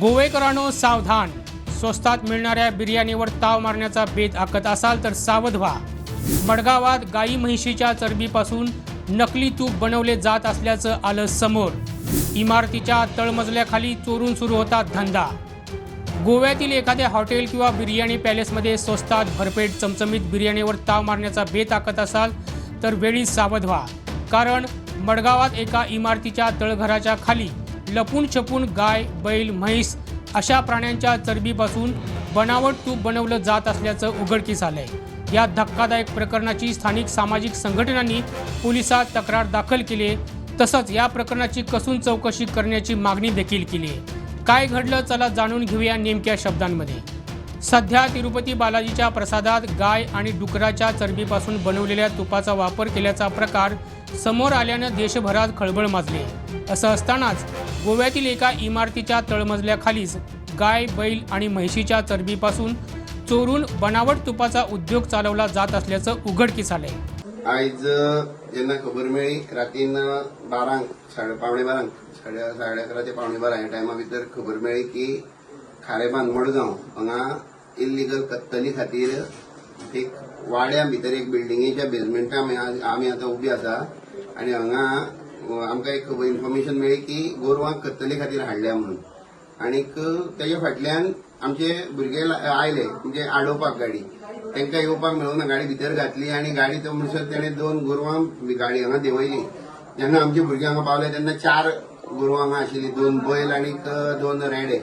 गोवेकरांनो सावधान. स्वस्तात मिळणाऱ्या बिर्याणीवर ताव मारण्याचा बेत आखत असाल तर सावध व्हा. मडगावात गाई म्हैशीच्या चरबीपासून नकली तूप बनवले जात असल्याचं आलं समोर. इमारतीच्या तळमजल्याखाली चोरून सुरू होता धंदा. गोव्यातील एखाद्या हॉटेल किंवा बिर्याणी पॅलेसमध्ये स्वस्तात भरपेट चमचमीत बिर्याणीवर ताव मारण्याचा बेत आखत असाल तर वेळी सावध व्हा. कारण मडगावात एका इमारतीच्या तळघराच्या खाली लपून छपून गाय बैल म्हैस अशा प्राण्यांच्या चरबीपासून बनावट तूप बनवलं जात असल्याचं उघडकीस आलंय. या धक्कादायक प्रकरणाची स्थानिक सामाजिक संघटनांनी पोलिसात तक्रार दाखल केली तसंच या प्रकरणाची कसून चौकशी करण्याची मागणी देखील केली काय घडलं चला जाणून घेऊया नेमक्या शब्दांमध्ये. सध्या तिरुपती बालाजीच्या प्रसादात गाय आणि डुकराच्या चरबीपासून बनवलेल्या तुपाचा वापर केल्याचा प्रकार समोर आल्यानं देशभरात खळबळ माजली असं असतानाच गोव्यातील एका इमारतीच्या तळमजल्याखालीच गाय बैल आणि म्हैशीच्या चरबीपासून चोरून बनावट तुपाचा उद्योग चालवला जात असल्याचं उघडकीस आलंय. आयज जेन्ना खबर मेळ्ळी रातीन बारांक साडे पावणे बारांक साडे साडे अकरा ते पावणे बारा ह्या टायमा भितर खबर मेळ्ळी की खारेबांद मडगांव हांगा इल्लीगल कत्तली खातीर एक वाड्या भितर एक बिल्डिंगेच्या बेजमेंटा आमी आतां उबी आसा. आनी हांगा आमकां एक इन्फॉर्मेशन मेळ्ळी की गोरवांक कत्तले खातीर हाडल्या म्हणून. आनीक तेजे फाटल्यान आमचे भुरगे आयले म्हणजे आडोवपाक गाडी. तांकां येवपाक मेळूना गाडी भितर घातली आनी गाडी तो म्हणसर ताणें दोन गोरवां गाडी हांगा देंवयली. जेन्ना आमचे भुरगे हांगा पावले तेन्ना चार गोरवां हांगा आशिल्ली दोन बैल आनीक दोन रेडे.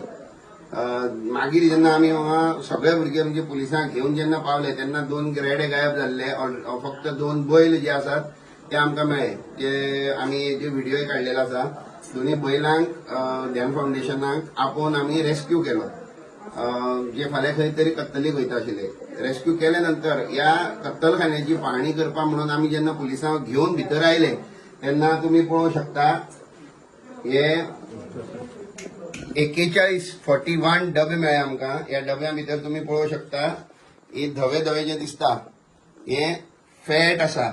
मागीर जेन्ना आमी हांगा सगळे भुरगे म्हणजे पुलिसांक घेवन जेन्ना पावले तेन्ना दोन रेडे गायब जाल्ले. फक्त दोन बैल जे आसात ते आमकां मेळ्ळे. जे आमी जे व्हिडिओय काडलेलो आसा दोनी बैलांक ध्यान फाउंडेशनाक आपोवन आमी रेस्क्यू केलो. जे फाल्यां खंय तरी कत्तलीक वयता आशिल्ले. रेस्क्यू केले नंतर ह्या कत्तलखान्याची पाहणी करपा म्हणून आमी जेन्ना पुलिसांक घेवन भितर आयले तेन्ना तुमी पळोवंक शकता हे एकेचाळीस फॉर्टी वन डबे मेळ्ळे आमकां. ह्या डब्या भितर तुमी पळोवंक शकता हे धवे धवे जे दिसता. हे फॅट आसा.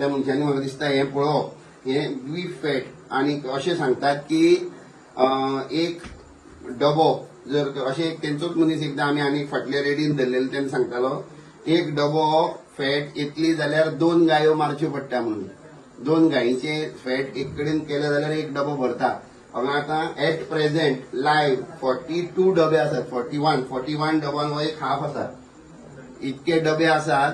त्या मनशांनी म्हाका दिसता हे पळोवप हे बीफ फॅट आणि अशें सांगतात की एक डबो जर अशें तेंचोच मनीस एकदां आमी आनी फाटले रेडीन धरलेलो तेन्ना सांगतालो एक डबो फॅट येतली जाल्यार दोन गायो मारच्यो पडटा म्हणून. दोन गायीचे फॅट एक कडेन केले जाल्यार एक डबो भरता. हांगा आतां at present live forty two डबे आसात फॉर्टी वन फॉर्टी वन डबान हो एक हाफ आसा इतके डबे आसात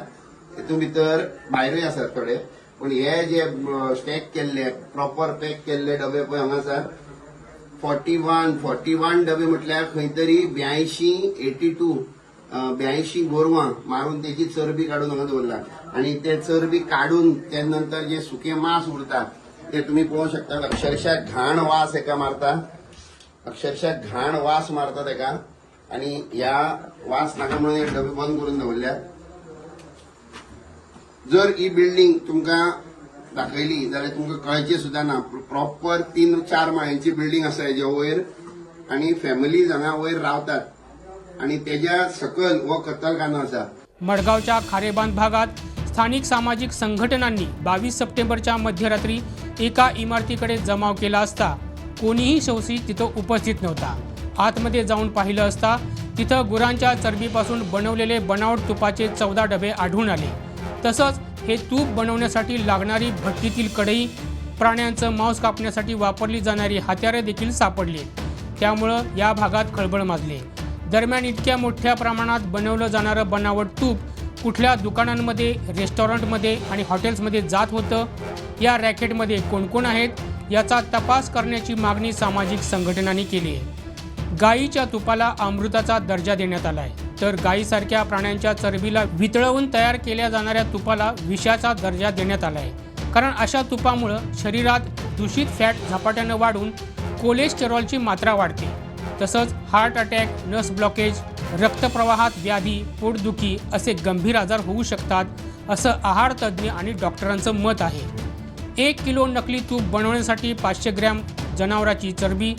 तितून भितर भायरूय आसात थोडे. पूण हे जे स्टॅक केल्ले प्रॉपर पॅक केल्ले डबे पळय हांगा आसात फॉर्टी वन फॉर्टी वन डबे म्हटल्यार खंय तरी ब्यांयशीं एटी टू ब्यांयशीं गोरवां मारून तेची चरबी काडून हांगा दवरला. आणि ते चरबी काडून ते नंतर जे सुके मांस उरता ते तुमी पळोवंक शकता. अक्षरशः घाण वास हेका मारता. अक्षरशः घाण वास मारता तेका आणि ह्या वास नाका म्हणून हे डबे बंद करून दवरल्यात. जर ही बिल्डींग तुमकां दाखयली जाल्यार तुमकां कळचें सुद्दां ना. प्रॉपर तीन चार माळ्यांची बिल्डींग आसा हेज्या वयर आनी फॅमिलीज हांगा वयर रावतात. आनी तेज्या सकयल हो कत्तलखानो आसा. मडगावच्या खारेबांध भागात स्थानिक सामाजिक संघटनांनी बावीस सप्टेंबरच्या मध्यरात्री एका इमारतीकडे जमाव केला असता कोणीही शौसी तिथं उपस्थित नव्हता. आतमध्ये जाऊन पाहिलं असता तिथं गुरांच्या चरबीपासून बनवलेले बनावट तुपाचे चौदा डबे आढळून आले. तसंच हे तूप बनवण्यासाठी लागणारी भट्टीतील कढई प्राण्यांचं मांस कापण्यासाठी वापरली जाणारी हत्यारे देखील सापडली. त्यामुळं या भागात खळबळ माजली. दरम्यान इतक्या मोठ्या प्रमाणात बनवलं जाणारं बनावट तूप कुठल्या दुकानांमध्ये रेस्टॉरंटमध्ये आणि हॉटेल्समध्ये जात होतं? या रॅकेटमध्ये कोण कोण आहेत? याचा तपास करण्याची मागणी सामाजिक संघटनांनी केली आहे. गायीच्या तुपाला अमृताचा दर्जा देण्यात आला आहे तर गायीसारख्या प्राण्यांच्या चरबीला वितळवून तयार केल्या जाणाऱ्या तुपाला विषाचा दर्जा देण्यात आला आहे. कारण अशा तुपामुळं शरीरात दूषित फॅट झपाट्यानं वाढून कोलेस्टेरॉलची मात्रा वाढते. तसंच हार्ट अटॅक नस ब्लॉकेज रक्तप्रवाहात व्याधी पोटदुखी असे गंभीर आजार होऊ शकतात असं आहार तज्ज्ञ आणि डॉक्टरांचं मत आहे. एक किलो नकली तूप बनवण्यासाठी पाचशे ग्रॅम जनावराची चरबी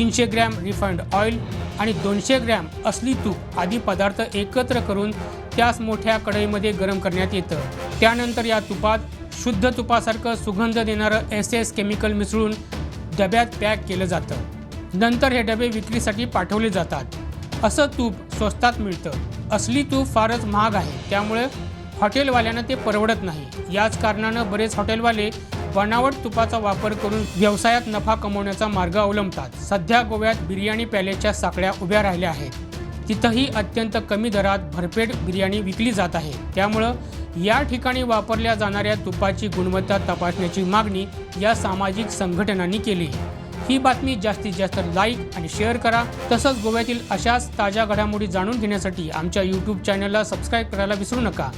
तीनशे ग्रॅम रिफाईंड ऑइल आणि दोनशे ग्रॅम असली तूप आदी पदार्थ एकत्र करून त्यास मोठ्या कढईमध्ये गरम करण्यात येतं. त्यानंतर या तुपात शुद्ध तुपासारखं सुगंध देणारं एस एस केमिकल मिसळून डब्यात पॅक केलं जातं. नंतर हे डबे विक्रीसाठी पाठवले जातात. असं तूप स्वस्तात मिळतं. असली तूप फारच महाग आहे. त्यामुळे हॉटेलवाल्यांना ते परवडत नाही. याच कारणानं बरेच हॉटेलवाले बनावट तुपाचा वापर करून व्यवसायात नफा कमवण्याचा मार्ग अवलंबतात. सध्या गोव्यात बिर्याणी पॅलेसच्या साखळ्या उभ्या राहिल्या आहेत. तिथंही अत्यंत कमी दरात भरपेट बिर्याणी विकली जात आहे. त्यामुळं या ठिकाणी वापरल्या जाणाऱ्या तुपाची गुणवत्ता तपासण्याची मागणी या सामाजिक संघटनांनी केली ही बातमी जास्तीत जास्त लाईक आणि शेअर करा. तसंच गोव्यातील अशाच ताज्या घडामोडी जाणून घेण्यासाठी आमच्या यूट्यूब चॅनलला सबस्क्राईब करायला विसरू नका.